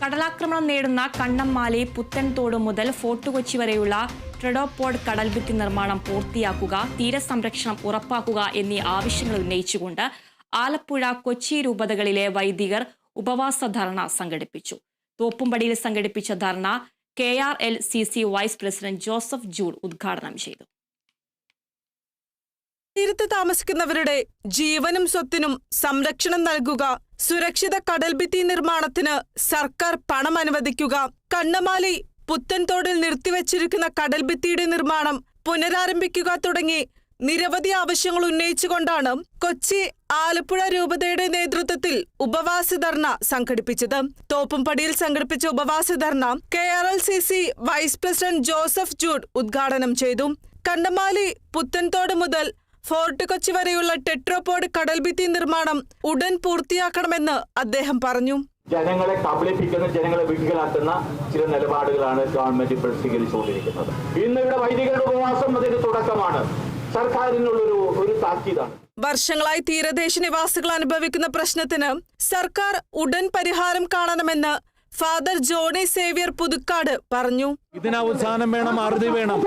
കടലാക്രമണം നേടുന്ന കണ്ണമ്മാലി പുത്തൻതോട് മുതൽ ഫോർട്ട് കൊച്ചി വരെയുള്ള ട്രെഡോപോഡ് കടൽഭിത്തി നിർമ്മാണം പൂർത്തിയാക്കുക തീരസംരക്ഷണം ഉറപ്പാക്കുക എന്നീ ആവശ്യങ്ങൾ ഉന്നയിച്ചുകൊണ്ട് ആലപ്പുഴ കൊച്ചി രൂപതകളിലെ വൈദികർ ഉപവാസ ധർണ സംഘടിപ്പിച്ചു. തോപ്പുംപടിയിൽ സംഘടിപ്പിച്ച ധർണ K R L C C vice president Joseph Jude ഉദ്ഘാടനം ചെയ്തു. തീരത്ത് താമസിക്കുന്നവരുടെ ജീവനും സ്വത്തിനും സംരക്ഷണം നൽകുക സുരക്ഷിത കടൽഭിത്തി നിർമ്മാണത്തിന് സർക്കാർ പണം അനുവദിക്കുക. കണ്ണമാലി പുത്തൻതോടിൽ നിർത്തിവച്ചിരിക്കുന്ന കടൽഭിത്തിയുടെ നിർമ്മാണം പുനരാരംഭിക്കുക തുടങ്ങി നിരവധി ആവശ്യങ്ങൾ ഉന്നയിച്ചുകൊണ്ടാണ് കൊച്ചി ആലപ്പുഴ രൂപതയുടെ നേതൃത്വത്തിൽ ഉപവാസ ധർണ സംഘടിപ്പിച്ചത്. തോപ്പുംപടിയിൽ സംഘടിപ്പിച്ച ഉപവാസ ധർണ K R L C C vice president Joseph Jude ഉദ്ഘാടനം ചെയ്തു. കണ്ണമാലി പുത്തൻതോട് മുതൽ ഫോർട്ട് കൊച്ചി വരെയുള്ള ടെട്രോപോഡ് കടൽഭിത്തി നിർമ്മാണം ഉടൻ പൂർത്തിയാക്കണമെന്ന് അദ്ദേഹം പറഞ്ഞു. ജനങ്ങളെ കബളിപ്പിക്കുന്ന ജനങ്ങളെ വിഡ്ഢികളാക്കുന്ന ചില നിലപാടുകളാണ് ഗവൺമെന്റ് ഇപ്പോൾ സ്വീകരിച്ചുകൊണ്ടിരിക്കുന്നത്. ഇന്ന് ഇവിടെ വൈദികരുടെ ഉപവാസം അതിന് തുടക്കമാണ്. സർക്കാരിനുള്ളൊരു ഒരു താക്കീതാണ്. വർഷങ്ങളായി തീരദേശ നിവാസികൾ അനുഭവിക്കുന്ന പ്രശ്നത്തിന് സർക്കാർ ഉടൻ പരിഹാരം കാണണമെന്ന് ഫാദർ ജോണി സേവ്യർ പുതുക്കാട് പറഞ്ഞു. ഇതിന് അവസാനം വേണം അറുതി വേണം.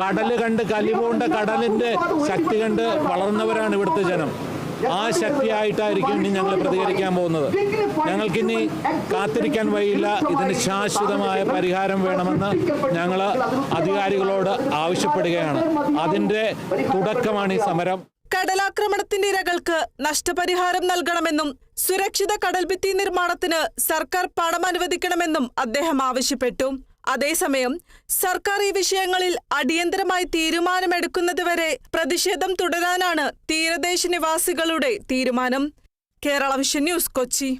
കടൽ കണ്ട് കലിപോണ്ട കടലിന്റെ ശക്തി കണ്ട് വളർന്നവരാണ് ഇവിടുത്തെ ജനം. ആ ശക്തിയായിട്ടായിരിക്കും ഇനി ഞങ്ങൾ പ്രതികരിക്കാൻ പോകുന്നത്. ഞങ്ങൾക്കിനി കാത്തിരിക്കാൻ വഴിയില്ല. ഇതിന് ശാശ്വതമായ പരിഹാരം വേണമെന്ന് ഞങ്ങൾ അധികാരികളോട് ആവശ്യപ്പെടുകയാണ്. അതിന്റെ തുടക്കമാണ് ഈ സമരം. കടലാക്രമണത്തിന്റെ ഇരകൾക്ക് നഷ്ടപരിഹാരം നൽകണമെന്നും സുരക്ഷിത കടൽഭിത്തി നിർമ്മാണത്തിന് സർക്കാർ പണം അനുവദിക്കണമെന്നും അദ്ദേഹം ആവശ്യപ്പെട്ടു. അതേസമയം സർക്കാർ ഈ വിഷയങ്ങളിൽ അടിയന്തരമായി തീരുമാനമെടുക്കുന്നതുവരെ പ്രതിഷേധം തുടരാനാണ് തീരദേശ നിവാസികളുടെ തീരുമാനം. Kerala vision news Kochi.